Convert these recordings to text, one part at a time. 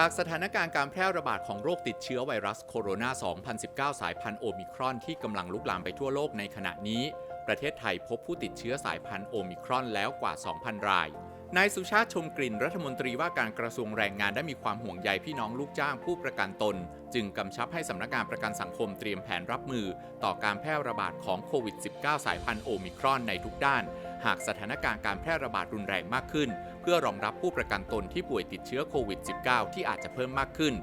จากสถานการณ์การแพร่ระบาดของโรคติดเชื้อไวรัสโคโรนา 2019 สายพันธุ์โอมิครอนที่กำลังลุกลามไปทั่วโลกในขณะนี้ ประเทศไทยพบผู้ติดเชื้อสายพันธุ์โอมิครอนแล้วกว่า 2,000 ราย นายสุชาติชมกลิ่นรัฐมนตรีว่าการกระทรวงแรงงานได้มีความห่วงใยพี่น้องลูกจ้างผู้ประกันตน จึงกำชับให้สำนักงานประกันสังคมเตรียมแผนรับมือ ต่อการแพร่ระบาดของโควิด -19 สายพันธุ์โอมิครอนในทุกด้าน หากสถานการณ์การแพร่ระบาดรุนแรงมากขึ้น พื่อรองรับผู้ประกันตนที่ป่วยติดเชื้อโควิด -19 ที่อาจจะเพิ่มมากขึ้น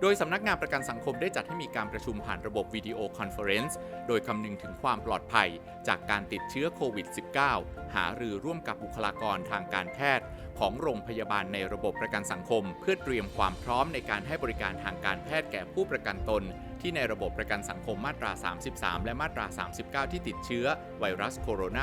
โดยสำนักงานประกันสังคมได้จัดให้มีการประชุมผ่านระบบวิดีโอคอนเฟอเรนซ์ โดยคำนึงถึงความปลอดภัยจากการติดเชื้อโควิด -19 หารือร่วมกับบุคลากรทางการแพทย์ ของโรงพยาบาลในระบบประกันสังคม เพื่อเตรียมความพร้อมในการให้บริการทางการแพทย์แก่ผู้ประกันตน ที่ในระบบประกันสังคมมาตรา 33 และมาตรา 39 ที่ติดเชื้อไวรัสโคโรน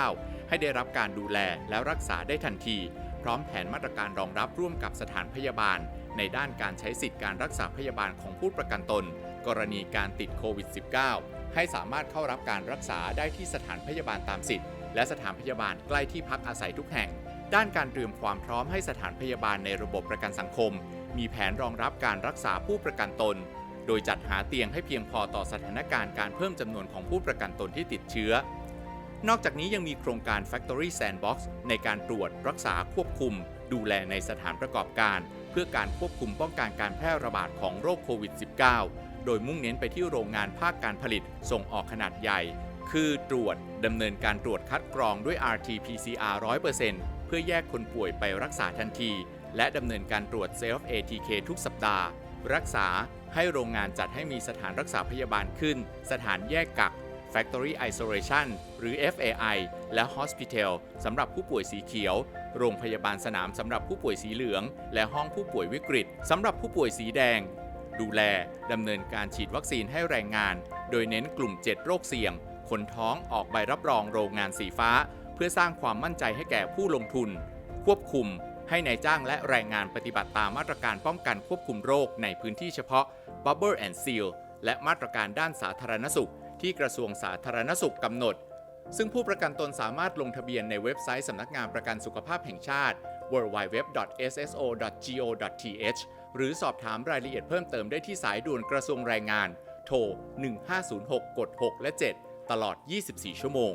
า 2019 ให้ได้รับการดูแลและรักษาได้ทันที พร้อมแผนมาตรการรองรับร่วมกับสถานพยาบาล ในด้านการใช้สิทธิการรักษาพยาบาลของผู้ประกันตน กรณีการติดโควิด -19 ให้สามารถเข้ารับการรักษาได้ที่สถานพยาบาลตามสิทธิ์ และสถานพยาบาลใกล้ที่พักอาศัยทุกแห่ง ด้านการเตรียมความพร้อมให้สถานพยาบาลในระบบประกันสังคม มีแผนรองรับการรักษาผู้ประกันตน โดยจัดหาเตียงให้เพียงพอต่อสถานการณ์การเพิ่มจำนวนของผู้ประกันตนที่ติดเชื้อ นอกจากนี้ยังมีโครงการ Factory Sandbox ในการตรวจรักษาควบคุม ดูแลในสถานประกอบการ เพื่อการควบคุมป้องกันการแพร่ระบาดของโรคโควิด -19 โดยมุ่งเน้นไปที่โรงงานภาคการผลิตส่งออกขนาดใหญ่ คือตรวจดำเนินการตรวจคัดกรองด้วย RT-PCR 100%เพื่อแยกคนป่วยไปรักษาทันที และดำเนินการตรวจ Self ATK ทุกสัปดาห์ รักษาให้โรงงานจัดให้มีสถานรักษาพยาบาลขึ้น สถานแยกกัก Factory Isolation หรือ FAI และ Hospital สำหรับผู้ป่วยสีเขียว โรงพยาบาลสนามสำหรับผู้ป่วยสีเหลือง และห้องผู้ป่วยวิกฤตสำหรับผู้ป่วยสีแดง ดูแลดำเนินการฉีดวัคซีนให้แรงงาน โดยเน้นกลุ่ม 7 โรคเสี่ยง คนท้องออกใบรับรองโรงงานสีฟ้า เพื่อสร้างความมั่นใจให้แก่ผู้ลงทุน ควบคุมให้ในายจ้างและแรงงานปฏิบัติตามมาตรการป้องกันควบคุมโรคในพื้นที่เฉพาะ Bubble and Seal และมาตรการด้านสาธารณสุข ที่กระทรวงสาธารณสุขกำหนด ซึ่งผู้ประกันตนสามารถลงทะเบียนในเว็บไซต์สำนักงานประกันสุขภาพแห่งชาติ www.sso.go.th หรือสอบถามรายละเอียดเพิ่มเติมได้ที่สายด่วนกระทรวงแรงงาน โทร 1506 กด 6 และ 7 ตลอด 24 ชั่วโมง